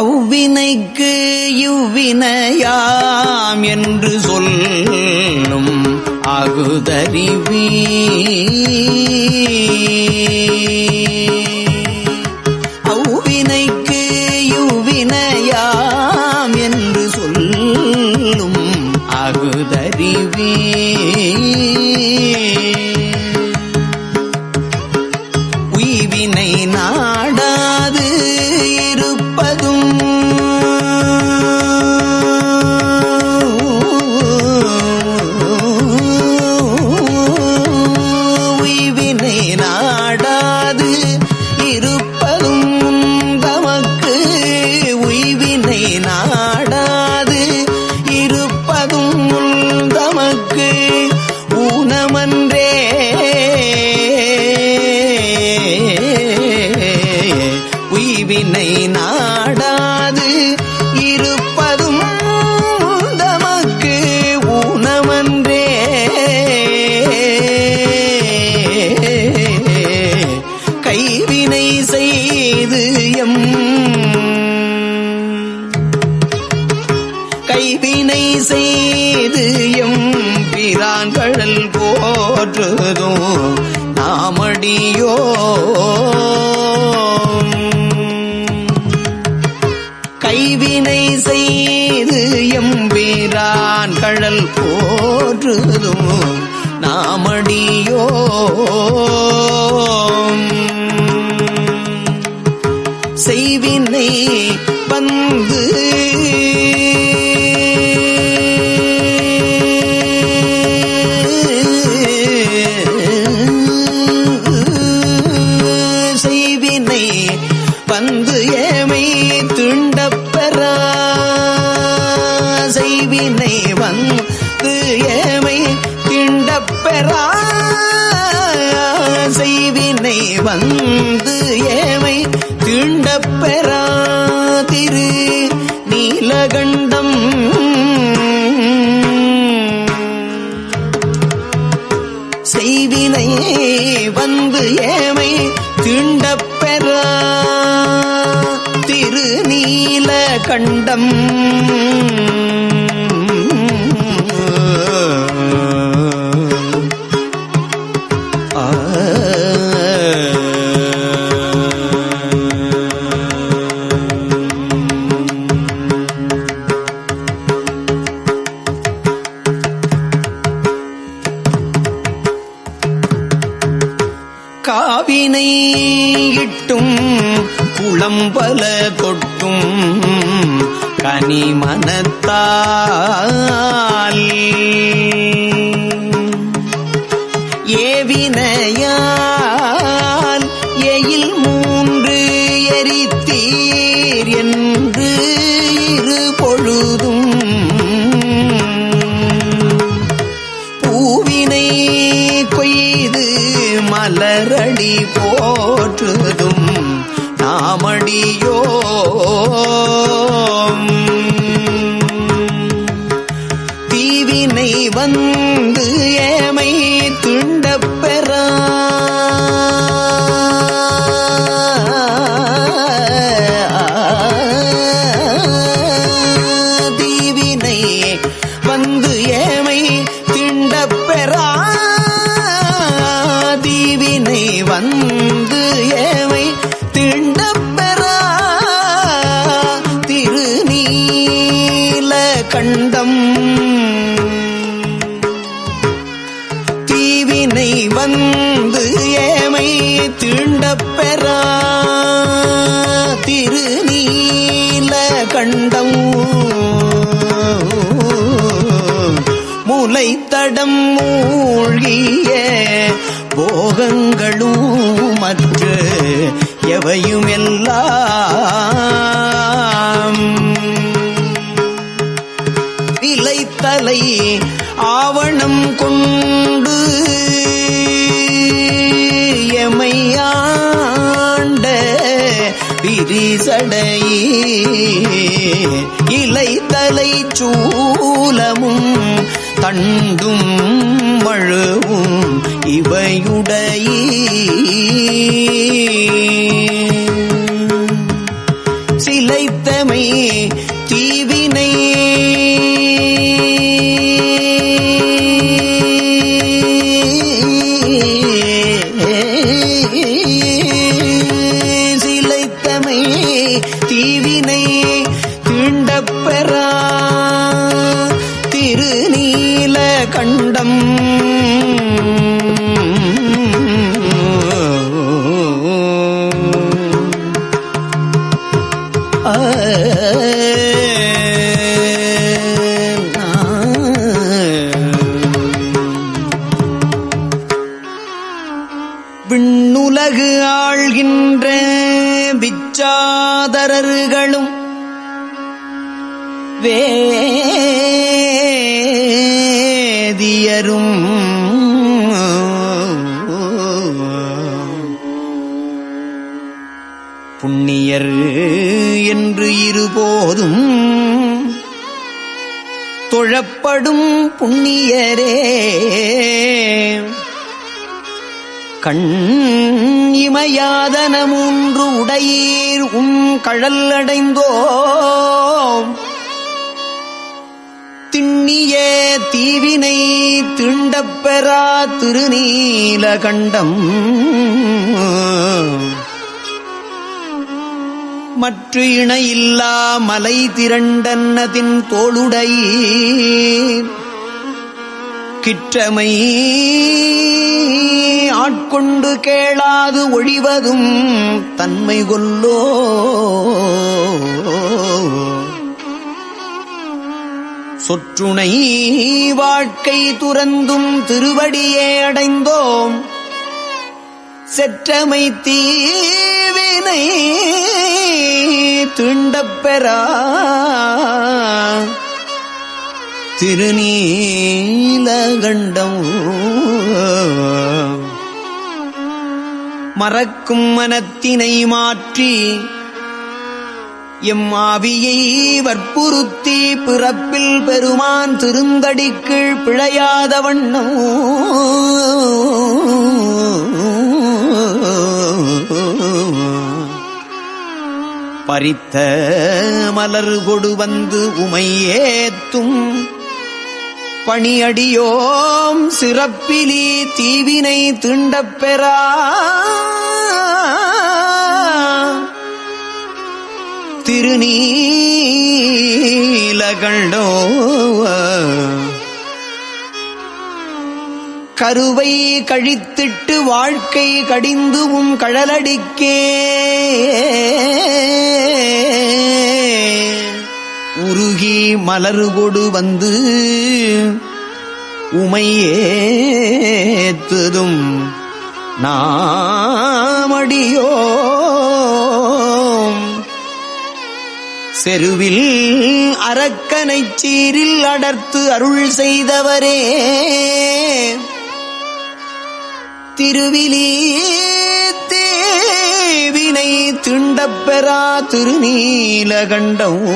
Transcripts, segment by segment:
அவ்வினைக்கு இவ்வினையாம் என்று சொல்லும் அகுதறிவீ. கைவினை செய்து எம்பீரான் கழல் போற்றுதும். நாமடியோ ಬಂದ காவினை இட்டும் குளம்பல கொட்டும் கனிமனத்தால் ஏவினையா நாமடியோ தீவினை வந்து ஏமை துண்டப்பெறா முலைத்தடம் மூழ்கிய போகங்களும் மற்ற எவையும் எல்லாம் விலைத்தலை ஆவணம் கொண்டு எமையாண்ட விரிசடை இலைத்தலை சூலமும் தண்டும் மழுவும் இவையுடைய. சிலைத்தமை தீவினை மாதரர்களும் வேதியரும். புண்ணியர் என்று இருபோதும் தொழப்படும் புண்ணியரே. கண் இமையாதன மூன்று உடையீர் உம் கழல் அடைந்தோம் திண்ணிய தீவினை திண்டப்பெறா திருநீலகண்டம் மற்ற இணையில்லா மலை திரண்டன்னதின் தோளுடை கிற்றமை ஆட்கொண்டு கேளாது ஒழிவதும் தன்மை கொல்லோ. சொற்றுணை வாழ்க்கை துறந்தும் திருவடியே அடைந்தோம். செற்றமை தீவினை திண்டப்பெறா திருநீலகண்டம். மறக்கும் மனத்தினை மாற்றி எம் ஆவியை வற்புறுத்தி பிறப்பில் பெருமான் திருந்தடிக்கீழ் பிழையாத வண்ணம். பறித்த மலர் கொடு வந்து உமையேத்தும் பணியடியோம் சிறப்பிலி தீவினை திண்டப்பெறா திருநீலகண்டோ கருவை கழித்திட்டு வாழ்க்கை கடிந்து உம் கழலடிக்கே. உருகி மலருகொடு வந்து உமையேத்துதும் நாமடியோ செருவில் அரக்கனை சீரில் அடர்த்து அருள் செய்தவரே. திருவிலி வினை திண்டப்பெறா திருநீலகண்டம்.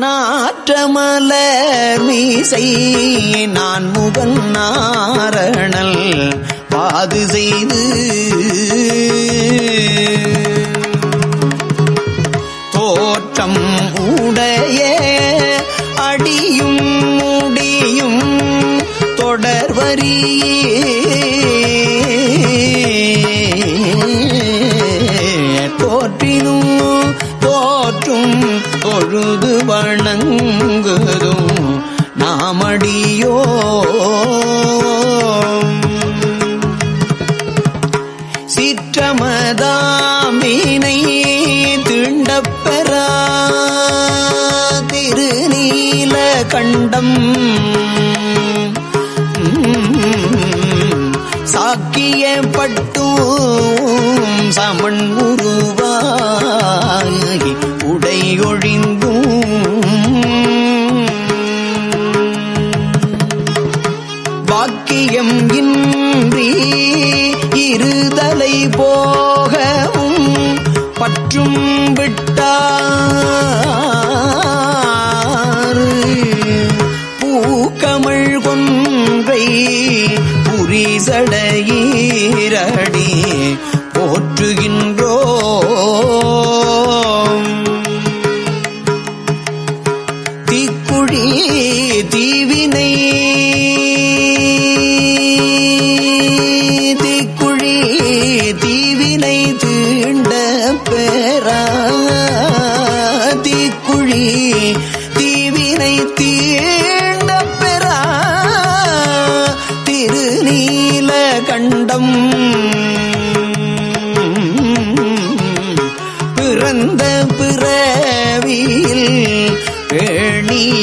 நாற்றமலர் மீசை நான் முகன் நாரணல் பாது செய்து. தோற்றம் உடைய அடியும் முடியும் தொடர்வரியே. பொழுது வணங்குதும் நாமடியோ சிற்றமதாமினை திண்டப்பெறா திருநீல கண்டம். சாக்கியப்பட்டும் சமன் உருவாகி உடையொழிந்தும்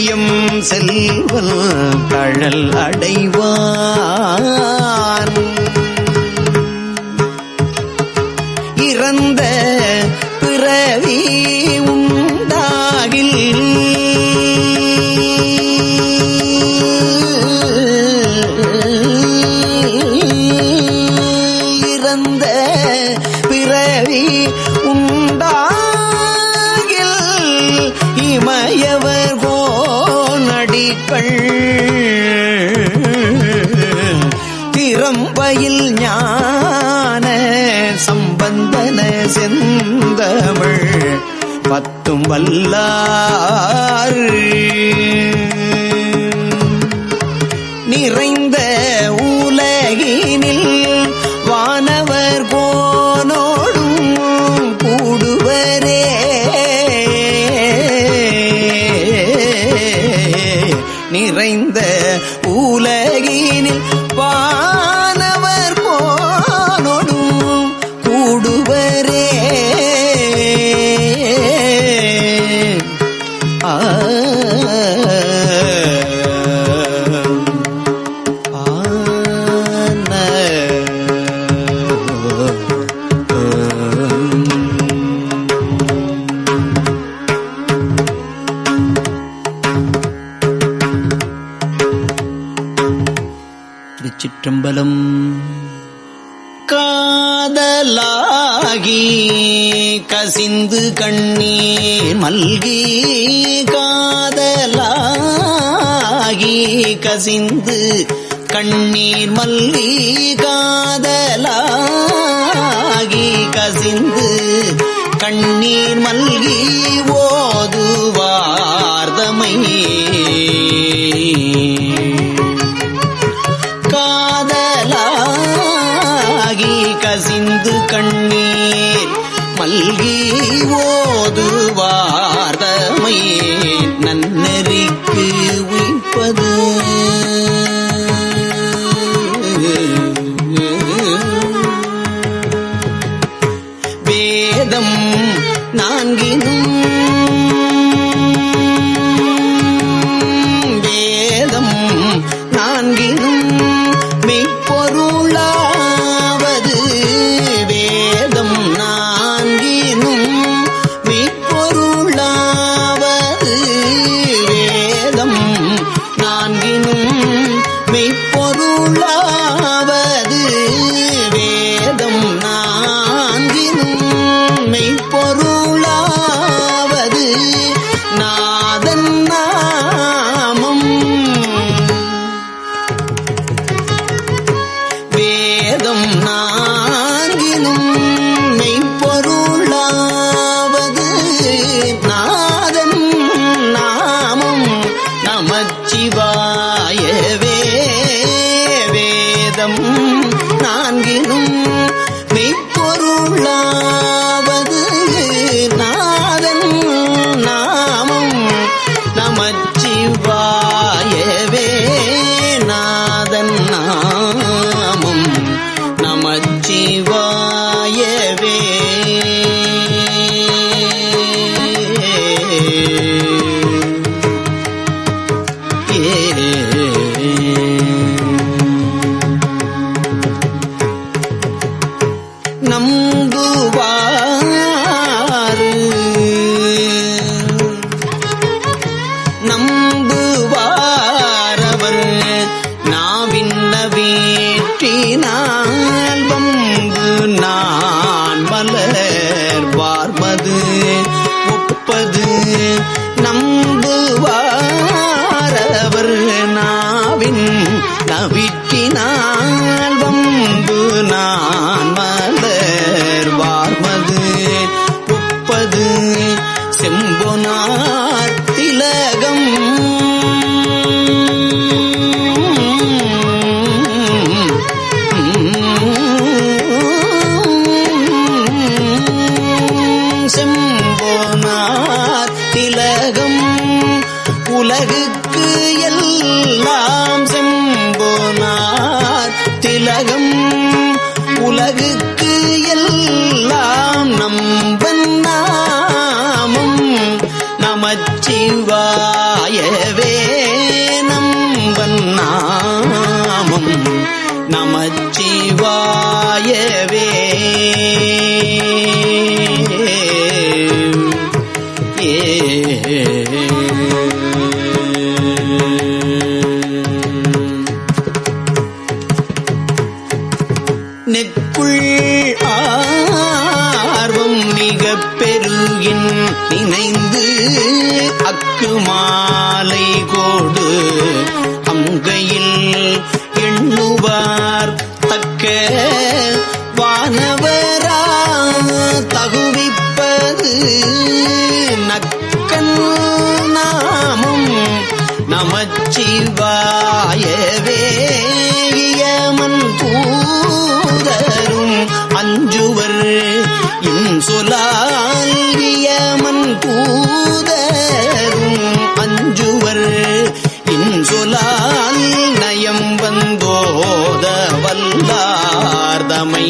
கழியம் செல்வல் கழல் அடைவான். இறந்த பிறவி உன் செந்தமிழ் பத்தும் வல்லாறு. காதலாகி கசிந்து கண்ணீர் மல்கி காதலாகி கசிந்து கண்ணீர் மல்லி காதலாகி கசிந்து கண்ணீர் மல்கி ஓது கண்ணீர் மல்கி ஓது அஞ்சுவர் இன்சொலால் இயமன் தூதரும் அஞ்சுவர். இன்சொலால் நயம் வந்தோத வல்லார்தமை.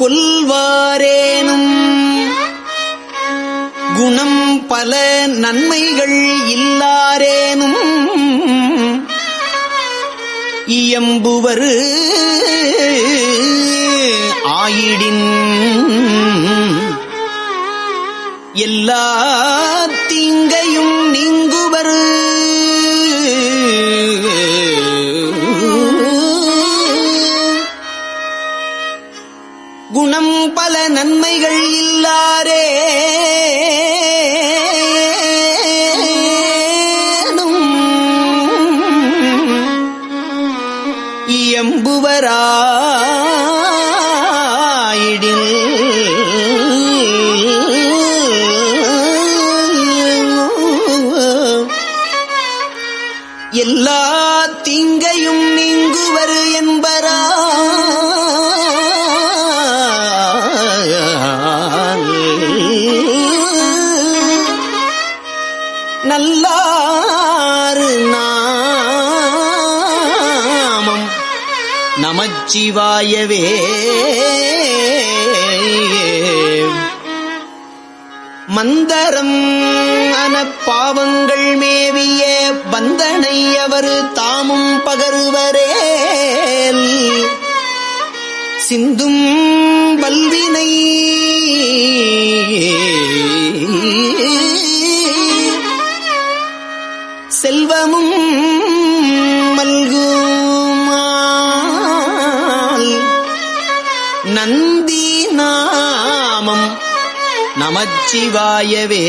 கொல்வாரேனும் குணம் பல நன்மைகள் இல்லாரேனும். இயம்புவரு ஆயிடின் எல்லா தீங்கையும் நீங்குவரு. இல்லாரே இயம்புவராயிடில் நமச்சிவாயவே மந்தரம் அன பாவங்கள் மேவிய பந்தனை அவர் தாமும் பகருவரே சிந்தும் நமச்சிவாயவே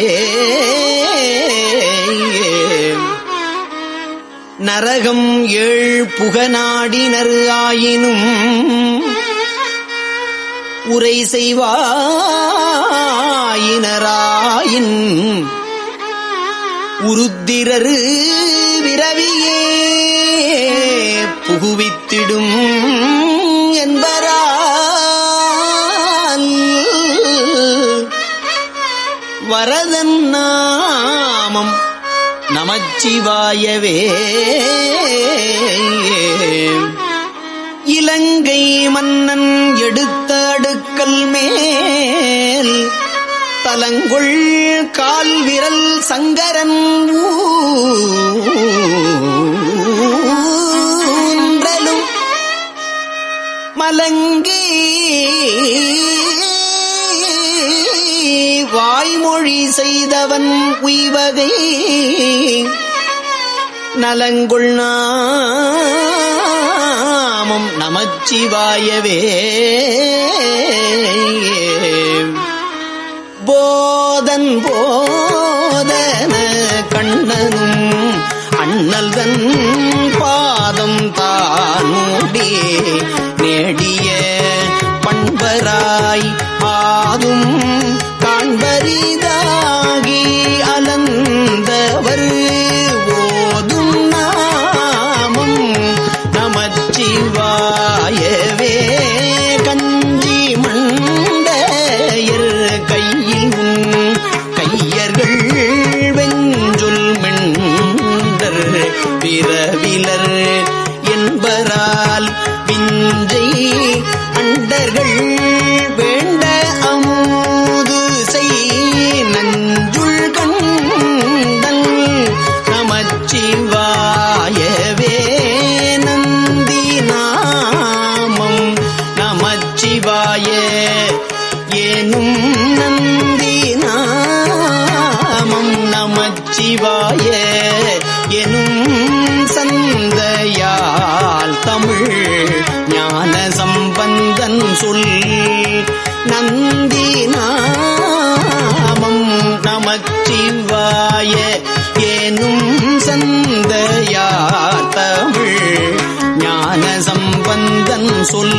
நரகம் ஏழ் புகநாடினர் ஆயினும் உரை செய்வாயினராயின் உருத்திரரு விரவியே. நமச்சிவாயவே இலங்கை மன்னன் எடுத்த அடுக்கல் மேல் தலங்குள் கால் விரல் சங்கரன் ஊன்றலும் மலங்கி. வாய்மொழி செய்தவன் உய்வகை. நலங்குள் நாமம் நமச்சிவாயவே. போதன் போதன கண்ணனும் அண்ணல்தன் பாதம் தானூடி நேடிய பண்பராய் ஆதும் காண்பரிதா நமச்சிவாய ஏனும் சந்தையார் தமிழ் ஞான சம்பந்தன் சொல்